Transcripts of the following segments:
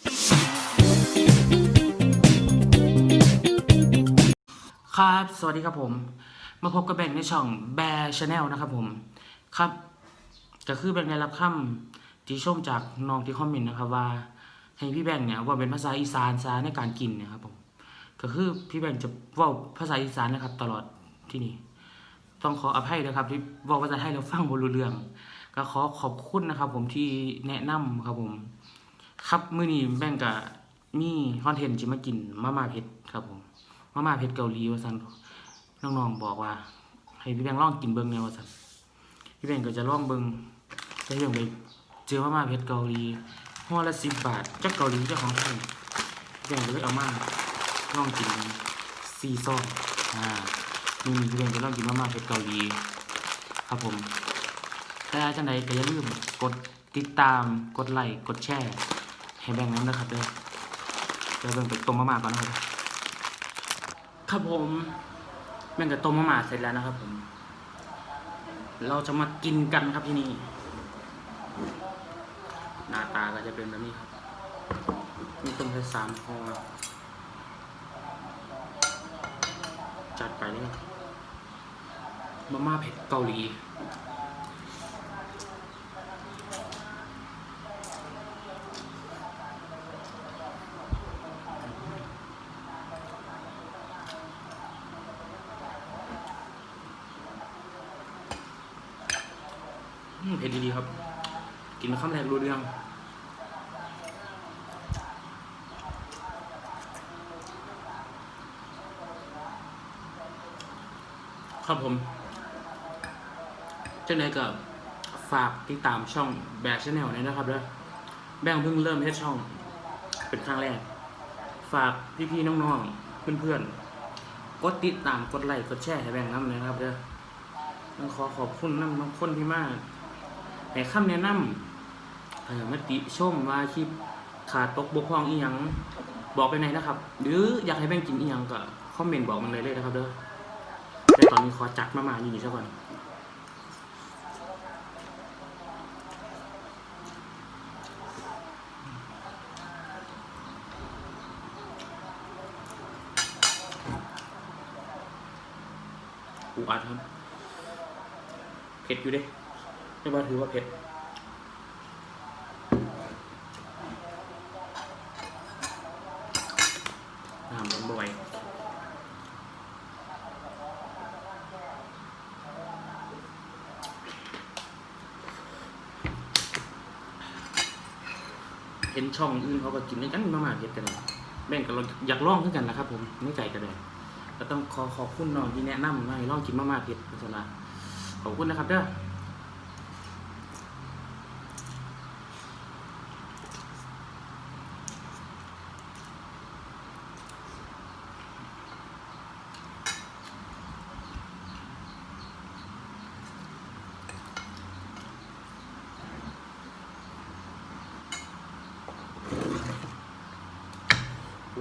ครับ สวัสดีครับผม มาพบกับแบงค์ในช่องแบร์ชาแนลนะครับผม ครับ ก็คือแบงค์ได้รับคำที่ชมจากน้องที่คอมเมนต์นะครับว่า ให้พี่แบงค์เนี่ยว่าเป็นภาษาอีสานซาในการกินนะครับผม ก็คือพี่แบงค์จะว่าภาษาอีสานนะครับ ตลอดที่นี่ ต้องขออภัยนะครับ ที่ว่าภาษาไทยเราฟังบรู้เรื่อง ก็ขอขอบคุณนะครับ ผมที่แนะนำครับผม ครับมื้อนี้แบงค์ก็มีคอนเทนต์จะมากินมาม่าเผ็ดครับผมมาม่าเผ็ดเกาหลีว่าซั่นน้องๆบอกว่าให้พี่แบงค์ลองกินเบิ่งแนวว่าซั่นพี่แบงค์ก็จะลองเบิ่งแต่พี่แบงไปเจอมาม่าเผ็ดเกาหลีห่อละ10บาทจากเกาหลีเจ้าของไทยพี่แบงค์ก็เลยเอามาลองกิน4ซองอ่ามื้อนี้พี่แบงค์จะลองกินมาม่าเผ็ดเกาหลีครับผมแต่จังใดก็อย่าลืมกดติดตามกดไลค์กดแชร์ ให้แบ่งน้ำนะครับเด้อเดี๋ยวแบ่งไปต้มมาม่าก่อนนะครับ ครับผมแม่งกับต้มมะม่าเสร็จแล้วนะครับผม เราจะมากินกันครับที่นี่ หน้าตาก็จะเป็นแบบนี้ครับมีต้มแค่สามห่อจัดไปเลยมาม่าเผ็ดเกาหลี เผ็ดดีๆครับ กินข้าวแรกรู้เรื่องครับผมเจ้าไหนก็ฝากติดตามช่องแบกชแนลนี้นะครับเด้อแบงเพิ่งเริ่มเฮ็ดช่อง เป็นครั้งแรก ฝากพี่ๆน้องๆเพื่อนๆกดติดตามกดไลค์กดแชร์ให้แบงน้ำนะครับเด้อต้องขอขอบคุณน้ำบางคนที่มาก ให้คำแนะนำเอ่อมติชมว่าคลิปขาดตกบกพร่องอีหยังบอกไปไหนนะครับ หรืออยากให้แบ่งกินอีหยังก็คอมเมนต์บอกมันเลยเลยนะครับเด้อแต่ตอนนี้ขอจัดมามาอยู่นี่ซะก่อนอูอัดครับเผ็ดอยู่เด้ ไม่ว่าถือว่าเผ็ดน้ำร้อนบ่อยเห็นช่องอื่นเขาก็กินด้วยกันมามาเผ็ดกันแบ่งกันเราอยากลองขึ้นกันนะครับ ผมไม่ใจกันเลยก็ต้องขอขอบคุณน้องที่แนะนำมาให้ลองกินมาม่าเผ็ดพัฒนาขอบคุณนะครับเด้อ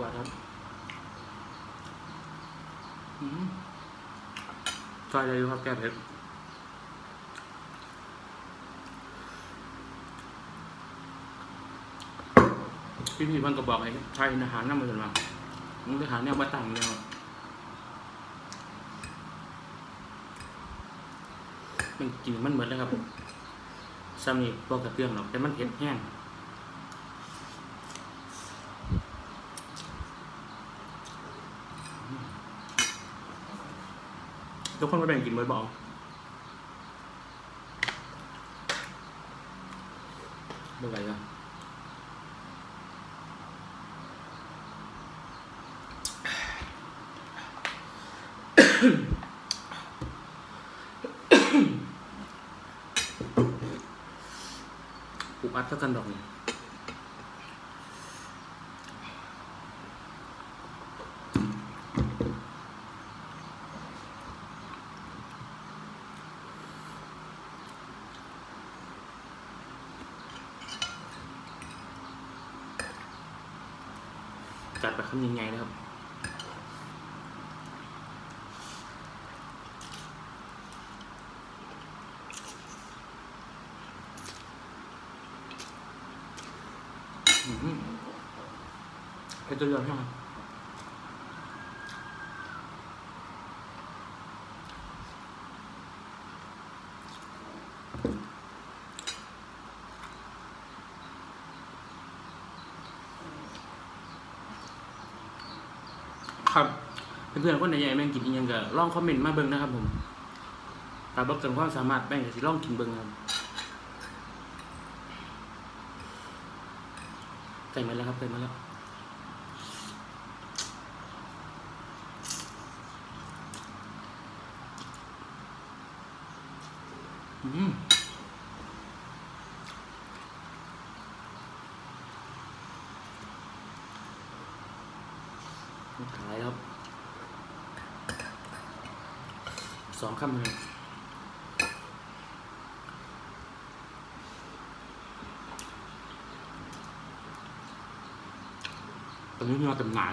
ปวดครับอืมซอยเลยอยู่ครับแก้เผ็ดพี่พี่มันก็บอกไอ้ชายอาหารน้ำมันมามึงไปหาแนวมาตั้งแนวมันกินมันเหมือนเลยครับซ้ำนี่บอกกระเตื้องหรอกแต่มันเผ็ดแห้ง ทุกคนไปแบ่งกินเบิร์ดบอลเมื่อไหร่กันอุบอัดเท่ากันดอกนี่ จัดแบบคำยังไงนะครับอื้อหือไปตัวเดียวใช่ไหมครับ เพื่อนๆคนไหนอยากให้แม่งกินอีกยังก็ลองคอมเมนต์มาเบิ่งนะครับผมถ้าบอกเกินความสามารถแม่งก็สิลองกินเบิ่งครับใส่มาแล้วครับใส่มาแล้วอืมขายครับ สองคำเลยตอนนี้มีมาจำหนา